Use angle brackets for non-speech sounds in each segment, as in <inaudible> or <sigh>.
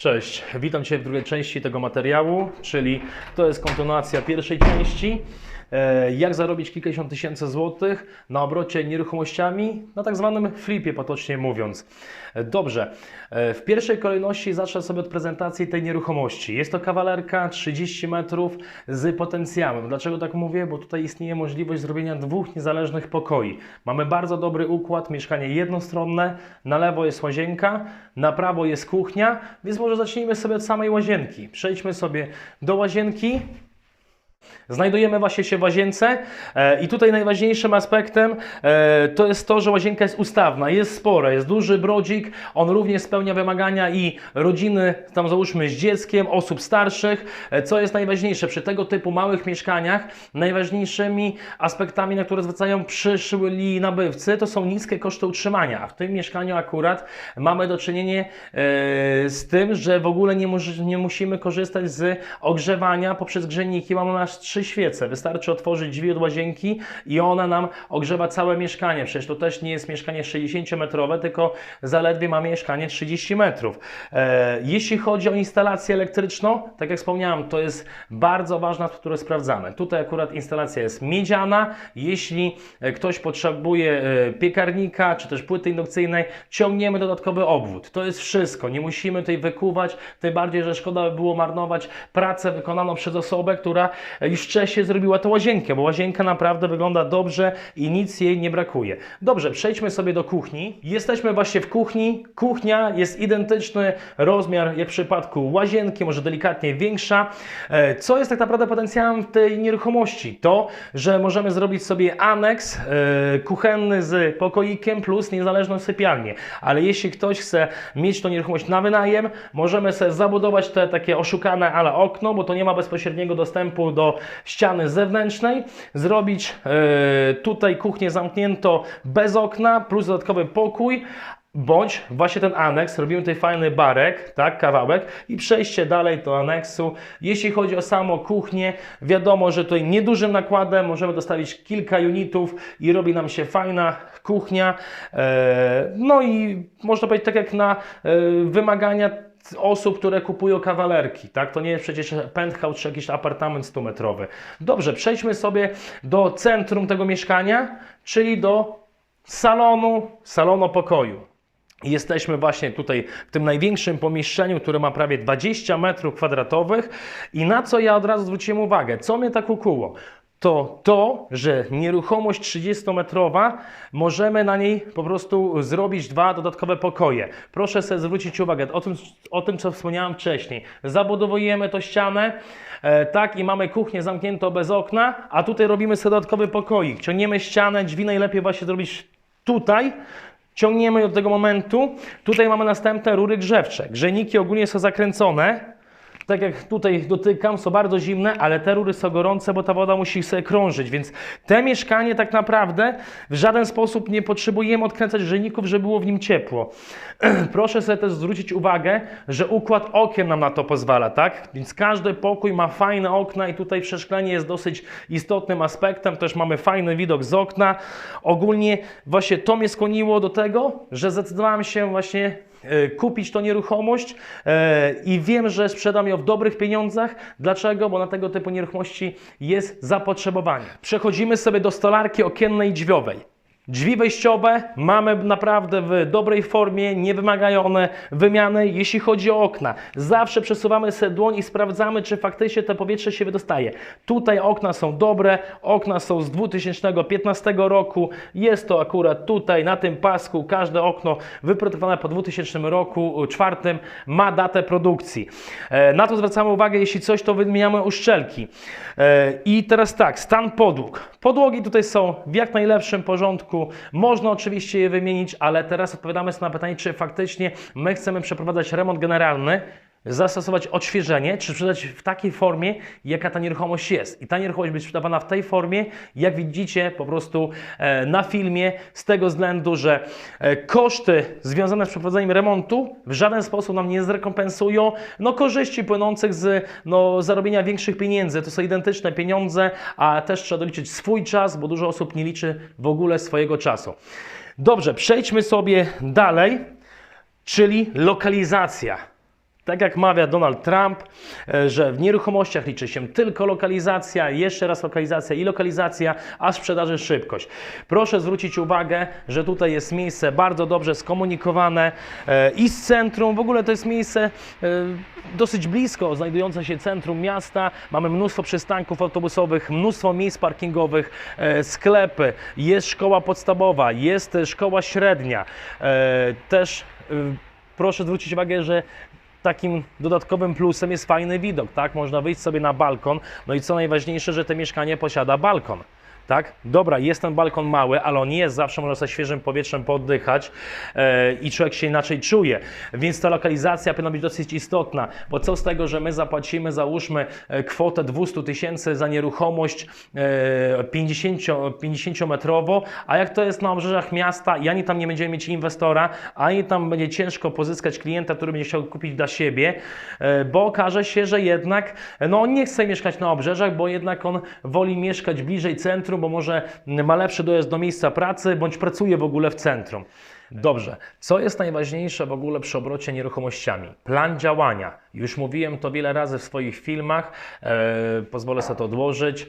Cześć, witam Cię w drugiej części tego materiału, czyli to jest kontynuacja pierwszej części. E, Jak zarobić kilkadziesiąt tysięcy złotych na obrocie nieruchomościami, na tak zwanym flipie, potocznie mówiąc. E, Dobrze, e, w pierwszej kolejności zacznę sobie od prezentacji tej nieruchomości. Jest to kawalerka 30 metrów z potencjałem. Dlaczego tak mówię? Bo tutaj istnieje możliwość zrobienia dwóch niezależnych pokoi. Mamy bardzo dobry układ, mieszkanie jednostronne, na lewo jest łazienka, na prawo jest kuchnia, więc może zacznijmy sobie od samej łazienki. Przejdźmy sobie do łazienki. Znajdujemy właśnie się w łazience e, i tutaj najważniejszym aspektem e, to jest to, że łazienka jest ustawna, jest spora, jest duży brodzik, on również spełnia wymagania i rodziny, tam załóżmy z dzieckiem, osób starszych, e, co jest najważniejsze przy tego typu małych mieszkaniach, najważniejszymi aspektami, na które zwracają przyszli nabywcy, to są niskie koszty utrzymania, w tym mieszkaniu akurat mamy do czynienia z tym, że w ogóle nie, nie musimy korzystać z ogrzewania poprzez grzejniki, mamy aż trzy świece. Wystarczy otworzyć drzwi od łazienki i ona nam ogrzewa całe mieszkanie. Przecież to też nie jest mieszkanie 60-metrowe, tylko zaledwie ma mieszkanie 30 metrów. E, jeśli chodzi o instalację elektryczną, tak jak wspomniałem, to jest bardzo ważna, którą sprawdzamy. Tutaj akurat instalacja jest miedziana. Jeśli e, ktoś potrzebuje e, piekarnika czy też płyty indukcyjnej, ciągniemy dodatkowy obwód. To jest wszystko. Nie musimy tutaj wykuwać, tym bardziej, że szkoda by było marnować pracę wykonaną przez osobę, która już wcześniej zrobiła tę łazienkę, bo łazienka naprawdę wygląda dobrze i nic jej nie brakuje. Dobrze, przejdźmy sobie do kuchni. Jesteśmy właśnie w kuchni. Kuchnia jest identyczny rozmiar jak w przypadku łazienki, może delikatnie większa. E, Co jest tak naprawdę potencjałem tej nieruchomości? To, że możemy zrobić sobie aneks e, kuchenny z pokoikiem plus niezależną sypialnię. Ale jeśli ktoś chce mieć tą nieruchomość na wynajem, możemy sobie zabudować te takie oszukane ale okno, bo to nie ma bezpośredniego dostępu do ściany zewnętrznej, zrobić e, tutaj kuchnię zamknięto bez okna, plus dodatkowy pokój, Bądź właśnie ten aneks, robimy tutaj fajny barek, tak, kawałek i przejście dalej do aneksu. Jeśli chodzi o samą kuchnię, wiadomo, że tutaj niedużym nakładem możemy dostawić kilka unitów i robi nam się fajna kuchnia. E, no i można powiedzieć tak jak na e, wymagania osób, które kupują kawalerki, tak? To nie jest przecież penthouse czy jakiś apartament 100-metrowy. Dobrze, przejdźmy sobie do centrum tego mieszkania, czyli do salonu, salonu pokoju. Jesteśmy właśnie tutaj w tym największym pomieszczeniu, które ma prawie 20 metrów kwadratowych. I na co ja od razu zwróciłem uwagę, co mnie tak ukuło? To to, że nieruchomość 30-metrowa, możemy na niej po prostu zrobić dwa dodatkowe pokoje. Proszę sobie zwrócić uwagę o tym, o tym co wspomniałem wcześniej. Zabudowujemy to ścianę, e, tak, i mamy kuchnię zamkniętą bez okna, a tutaj robimy sobie dodatkowy pokoik. Ciągniemy ścianę, drzwi najlepiej właśnie zrobić tutaj, Ciągniemy do tego momentu. Tutaj mamy następne rury grzewcze. Grzejniki ogólnie są zakręcone. Tak jak tutaj dotykam, są bardzo zimne, ale te rury są gorące, bo ta woda musi sobie krążyć, więc te mieszkanie tak naprawdę w żaden sposób nie potrzebujemy odkręcać grzejników, żeby było w nim ciepło. <clears throat> Proszę sobie też zwrócić uwagę, że układ okien nam na to pozwala, tak? Więc każdy pokój ma fajne okna i tutaj przeszklenie jest dosyć istotnym aspektem. Też mamy fajny widok z okna. Ogólnie właśnie to mnie skłoniło do tego, że zdecydowałem się właśnie kupić tą nieruchomość e, i wiem, że sprzedam ją w dobrych pieniądzach. Dlaczego? Bo na tego typu nieruchomości jest zapotrzebowanie. Przechodzimy sobie do stolarki okiennej i drzwiowej. Drzwi wejściowe mamy naprawdę w dobrej formie, nie wymagają one wymiany. Jeśli chodzi o okna, zawsze przesuwamy sobie dłoń i sprawdzamy, czy faktycznie to powietrze się wydostaje. Tutaj okna są dobre, okna są z 2015 roku. Jest to akurat tutaj na tym pasku, każde okno wyprodukowane po 2000 roku, czwartym, ma datę produkcji. E, Na to zwracamy uwagę, jeśli coś, to wymieniamy uszczelki. E, I teraz tak, stan podłóg. Podłogi tutaj są w jak najlepszym porządku. Można oczywiście je wymienić, ale teraz odpowiadamy sobie na pytanie, czy faktycznie my chcemy przeprowadzać remont generalny, zastosować odświeżenie, czy sprzedać w takiej formie, jaka ta nieruchomość jest. I ta nieruchomość być sprzedawana w tej formie, jak widzicie po prostu e, na filmie, z tego względu, że e, koszty związane z przeprowadzeniem remontu w żaden sposób nam nie zrekompensują no, korzyści płynących z no, zarobienia większych pieniędzy. To są identyczne pieniądze, a też trzeba doliczyć swój czas, bo dużo osób nie liczy w ogóle swojego czasu. Dobrze, przejdźmy sobie dalej, czyli lokalizacja. Tak jak mawia Donald Trump, e, że w nieruchomościach liczy się tylko lokalizacja, jeszcze raz lokalizacja i lokalizacja, a sprzedaży szybkość. Proszę zwrócić uwagę, że tutaj jest miejsce bardzo dobrze skomunikowane e, i z centrum. W ogóle to jest miejsce e, dosyć blisko, znajdujące się centrum miasta. Mamy mnóstwo przystanków autobusowych, mnóstwo miejsc parkingowych, sklepy, jest szkoła podstawowa, jest szkoła średnia. Też proszę zwrócić uwagę, że takim dodatkowym plusem jest fajny widok, tak? Można wyjść sobie na balkon, no i co najważniejsze, że to mieszkanie posiada balkon. Tak? Dobra, jest ten balkon mały, ale on jest zawsze, można sobie świeżym powietrzem poddychać e, i człowiek się inaczej czuje. Więc ta lokalizacja powinna być dosyć istotna, bo co z tego, że my zapłacimy, załóżmy, e, kwotę 200 tysięcy za nieruchomość e, 50, 50-metrowo, a jak to jest na obrzeżach miasta i ani tam nie będziemy mieć inwestora, ani tam będzie ciężko pozyskać klienta, który będzie chciał kupić dla siebie, e, bo okaże się, że jednak no, on nie chce mieszkać na obrzeżach, bo jednak on woli mieszkać bliżej centrum, bo może ma lepszy dojazd do miejsca pracy, bądź pracuje w ogóle w centrum. Dobrze, co jest najważniejsze w ogóle przy obrocie nieruchomościami? Plan działania. Już mówiłem to wiele razy w swoich filmach, e, pozwolę sobie to odłożyć.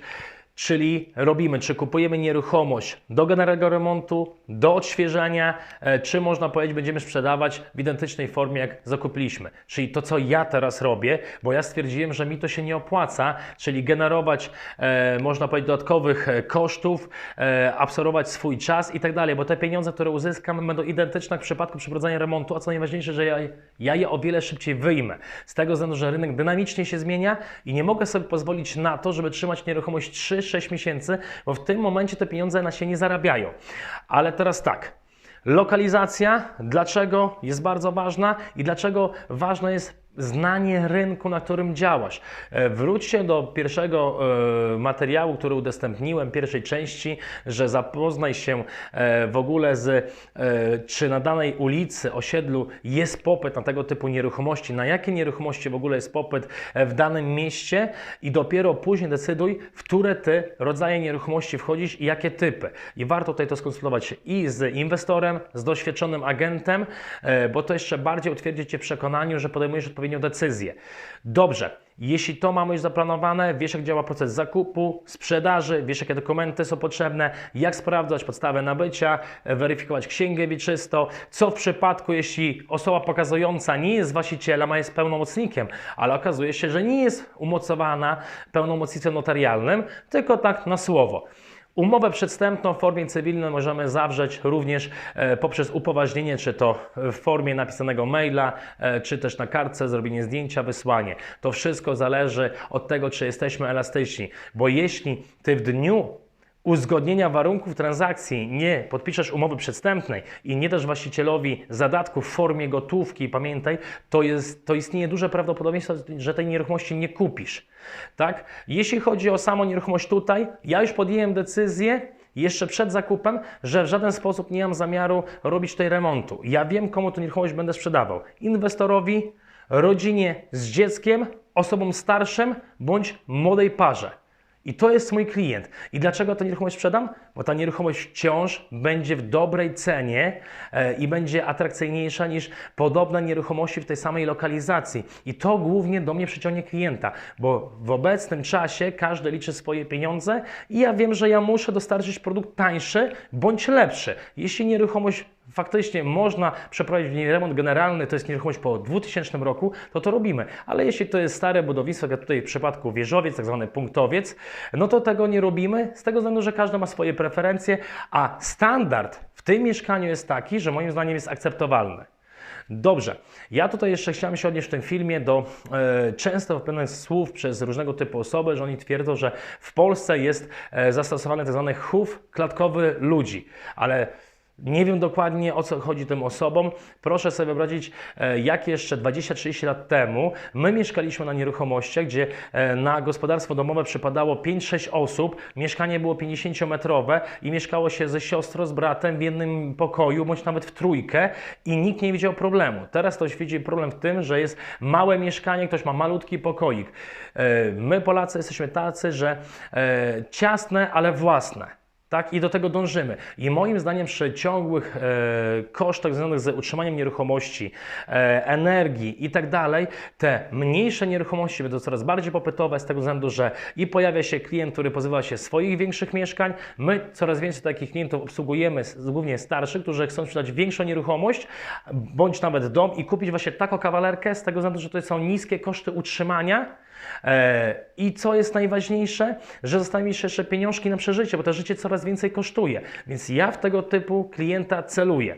Czyli robimy, czy kupujemy nieruchomość do generalnego remontu, do odświeżania, e, czy można powiedzieć, będziemy sprzedawać w identycznej formie, jak zakupiliśmy. Czyli to, co ja teraz robię, bo ja stwierdziłem, że mi to się nie opłaca, czyli generować, e, można powiedzieć, dodatkowych e, kosztów, e, absorbować swój czas i tak dalej, bo te pieniądze, które uzyskam, będą identyczne jak w przypadku przeprowadzania remontu, a co najważniejsze, że ja, ja je o wiele szybciej wyjmę. Z tego względu, że rynek dynamicznie się zmienia i nie mogę sobie pozwolić na to, żeby trzymać nieruchomość 3-6 miesięcy, bo w tym momencie te pieniądze na się nie zarabiają. Ale teraz tak. Lokalizacja, dlaczego jest bardzo ważna i dlaczego ważne jest znanie rynku, na którym działasz. E, Wróćcie do pierwszego e, materiału, który udostępniłem, pierwszej części, że zapoznaj się e, w ogóle z, czy na danej ulicy, osiedlu jest popyt na tego typu nieruchomości, na jakie nieruchomości w ogóle jest popyt w danym mieście i dopiero później decyduj, w które ty rodzaje nieruchomości wchodzisz i jakie typy. I warto tutaj to skonsultować się i z inwestorem, z doświadczonym agentem, bo to jeszcze bardziej utwierdzi Cię w przekonaniu, że podejmujesz odpowiednią decyzję. Dobrze, jeśli to mamy już zaplanowane, wiesz jak działa proces zakupu, sprzedaży, wiesz jakie dokumenty są potrzebne, jak sprawdzać podstawę nabycia, weryfikować księgę wieczystą, co w przypadku, jeśli osoba pokazująca nie jest właścicielem, a jest pełnomocnikiem, ale okazuje się, że nie jest umocowana pełnomocnictwem notarialnym, tylko tak na słowo. Umowę przedstępną w formie cywilnej możemy zawrzeć również e, poprzez upoważnienie, czy to w formie napisanego maila, e, czy też na kartce, zrobienie zdjęcia, wysłanie. To wszystko zależy od tego, czy jesteśmy elastyczni, bo jeśli ty w dniu uzgodnienia warunków transakcji nie podpiszesz umowy przedstępnej i nie dasz właścicielowi zadatku w formie gotówki, pamiętaj, to, jest, to istnieje duże prawdopodobieństwo, że tej nieruchomości nie kupisz. Tak? Jeśli chodzi o samą nieruchomość tutaj, ja już podjąłem decyzję, jeszcze przed zakupem, że w żaden sposób nie mam zamiaru robić tutaj remontu. Ja wiem, komu tę nieruchomość będę sprzedawał. Inwestorowi, rodzinie z dzieckiem, osobom starszym bądź młodej parze. I to jest mój klient. I dlaczego tę nieruchomość sprzedam? Bo ta nieruchomość wciąż będzie w dobrej cenie e, i będzie atrakcyjniejsza niż podobne nieruchomości w tej samej lokalizacji. I to głównie do mnie przyciągnie klienta, bo w obecnym czasie każdy liczy swoje pieniądze i ja wiem, że ja muszę dostarczyć produkt tańszy bądź lepszy. Jeśli nieruchomość faktycznie można przeprowadzić w niej remont generalny, to jest nieruchomość po 2000 roku, to to robimy. Ale jeśli to jest stare budownictwo, jak tutaj w przypadku wieżowiec, tak zwany punktowiec, no to tego nie robimy z tego względu, że każdy ma swoje preferencje, a standard w tym mieszkaniu jest taki, że moim zdaniem jest akceptowalny. Dobrze, ja tutaj jeszcze chciałem się odnieść w tym filmie do e, często wypowiadanych słów przez różnego typu osoby, że oni twierdzą, że w Polsce jest e, zastosowany tzw. chów klatkowy ludzi, ale nie wiem dokładnie o co chodzi tym osobom. Proszę sobie wyobrazić, e, jak jeszcze 20-30 lat temu my mieszkaliśmy na nieruchomościach, gdzie e, na gospodarstwo domowe przypadało 5-6 osób, mieszkanie było 50-metrowe i mieszkało się ze siostrą, z bratem w jednym pokoju, bądź nawet w trójkę i nikt nie widział problemu. Teraz ktoś widzi problem w tym, że jest małe mieszkanie, ktoś ma malutki pokoik. E, My Polacy jesteśmy tacy, że ciasne, ale własne. Tak, i do tego dążymy. I moim zdaniem przy ciągłych e, kosztach związanych z utrzymaniem nieruchomości, e, energii i tak dalej, te mniejsze nieruchomości będą coraz bardziej popytowe z tego względu, że i pojawia się klient, który pozbywa się swoich większych mieszkań. My coraz więcej takich klientów obsługujemy, głównie starszych, którzy chcą sprzedać większą nieruchomość, bądź nawet dom i kupić właśnie taką kawalerkę z tego względu, że to są niskie koszty utrzymania. E, I co jest najważniejsze, że zostaną mieć jeszcze pieniążki na przeżycie, bo to życie coraz więcej kosztuje. Więc ja w tego typu klienta celuję.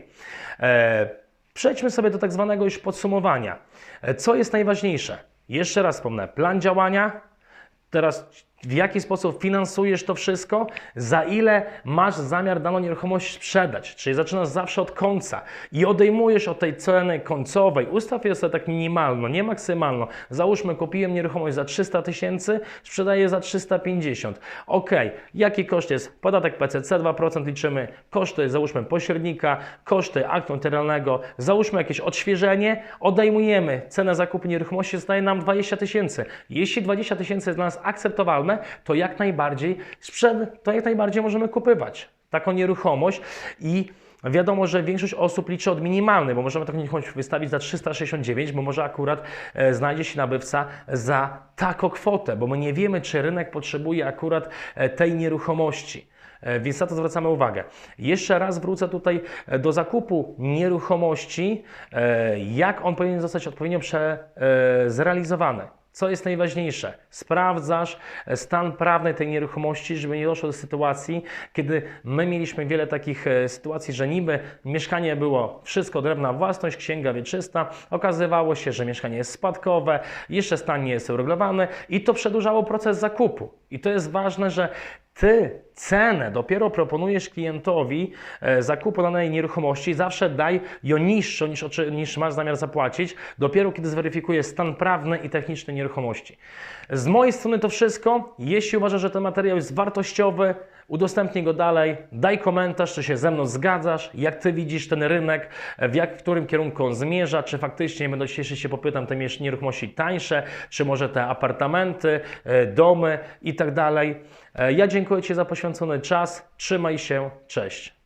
E, Przejdźmy sobie do tak zwanego już podsumowania. E, Co jest najważniejsze? Jeszcze raz wspomnę, plan działania, teraz w jaki sposób finansujesz to wszystko, za ile masz zamiar daną nieruchomość sprzedać. Czyli zaczynasz zawsze od końca i odejmujesz od tej ceny końcowej. Ustaw je sobie tak minimalno, nie maksymalno. Załóżmy, kupiłem nieruchomość za 300 tysięcy, sprzedaję za 350. Ok, jaki koszt jest? Podatek PCC 2% liczymy, koszty załóżmy pośrednika, koszty aktu notarialnego, załóżmy jakieś odświeżenie, odejmujemy cenę zakupu nieruchomości, zostaje nam 20 tysięcy. Jeśli 20 tysięcy jest dla nas akceptowalne, to jak najbardziej to jak najbardziej możemy kupywać taką nieruchomość i Wiadomo, że większość osób liczy od minimalnej, bo możemy taką nieruchomość wystawić za 369, bo może akurat e, znajdzie się nabywca za taką kwotę, bo my nie wiemy, czy rynek potrzebuje akurat e, tej nieruchomości. E, Więc na to zwracamy uwagę. Jeszcze raz wrócę tutaj do zakupu nieruchomości, jak on powinien zostać odpowiednio zrealizowany. Co jest najważniejsze? Sprawdzasz e, stan prawny tej nieruchomości, żeby nie doszło do sytuacji, kiedy my mieliśmy wiele takich e, sytuacji, że niby mieszkanie było wszystko drewna własność, księga wieczysta, okazywało się, że mieszkanie jest spadkowe, jeszcze stan nie jest uregulowany i to przedłużało proces zakupu. I to jest ważne, że ty cenę dopiero proponujesz klientowi e, zakupu danej nieruchomości, zawsze daj ją niższą niż, niż masz zamiar zapłacić, dopiero kiedy zweryfikujesz stan prawny i techniczny nieruchomości. Z mojej strony to wszystko. Jeśli uważasz, że ten materiał jest wartościowy, udostępnij go dalej, daj komentarz, czy się ze mną zgadzasz, jak Ty widzisz ten rynek, w, jak, w którym kierunku on zmierza, czy faktycznie będą dzisiejszy się popytam te nieruchomości tańsze, czy może te apartamenty, e, domy i tak dalej. E, Ja dziękuję Ci za poświęcony czas. Trzymaj się. Cześć.